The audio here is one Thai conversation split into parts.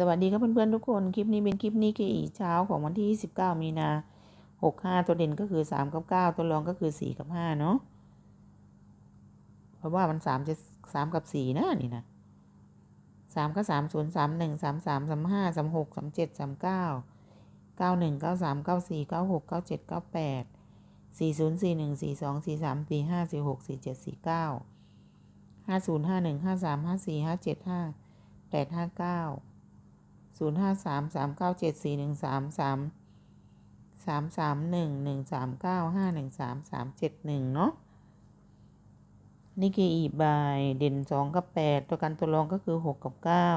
สวัสดีครับเพื่อนๆทุกคน คลิปนี้เป็นคลิปนี้คืออีกเช้าของวันที่ 29 มีนา65 ตัวเด่นก็คือ 3 กับ 9 ตัวรองก็คือ 4 กับ 5 เนาะเพราะว่ามัน3จะ3กับ 4 นะนี่นะ3ก็3 0 3 1 3 3 3 5 3 6 3 7 3 9 9 1 9 3 9 4 9 6 9 7 9 8 4 0 4 1 4 2 4 3 4 5 4 6 4 7 4 9 5 0 5 1 5 3 5 4 5 7 5 8 5 9 ศูนย์ห้าสามสามเก้าเจ็ดสี่หนึ่งสามสามสามสามหนึ่งหนึ่งสามเก้าห้าหนึ่งสามสามเจ็ดหนึ่งเนาะนี่คืออีบายเด่นสองกับแปดตัวกันตัวรองก็คือหกกับเก้า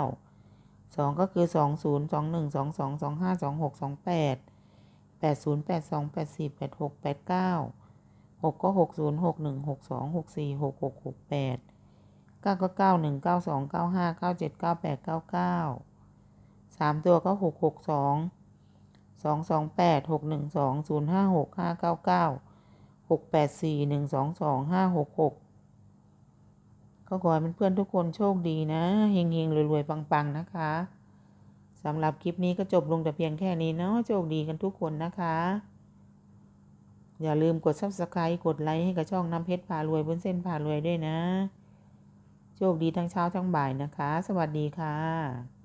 สองก็คือสองศูนย์สองหนึ่งสองสองสองห้าสองหกสองแปดแปดศูนย์แปดสองแปดสี่แปดหกแปดเก้าหกก็หกศูนย์หกหนึ่งหกสองหกสี่หกหกหกแปดเก้าก็เก้าหนึ่งเก้าสองเก้าห้าเก้าเจ็ดเก้าแปดเก้าเก้าามตัวก็หกหกสองสองสองแปดหกหนึ่งสองศูนย์ห้าหกห้าเก้าเก้าหกแปดสี่หนึ่งสองสองห้าหกหกก็ขอให้เพื่อนๆทุกคนโชคดีนะเฮงๆรวยๆปังๆนะคะสำหรับคลิปนี้ก็จบลงแต่เพียงแค่นี้เนาะโชคดีกันทุกคนนะคะ อย่าลืมกด subscribe กดไลค์ให้กับช่องน้ำเพชรพารวยบนเส้นพารวยด้วยนะ โชคดีทั้งเช้าทั้งบ่ายนะคะ สวัสดีค่ะ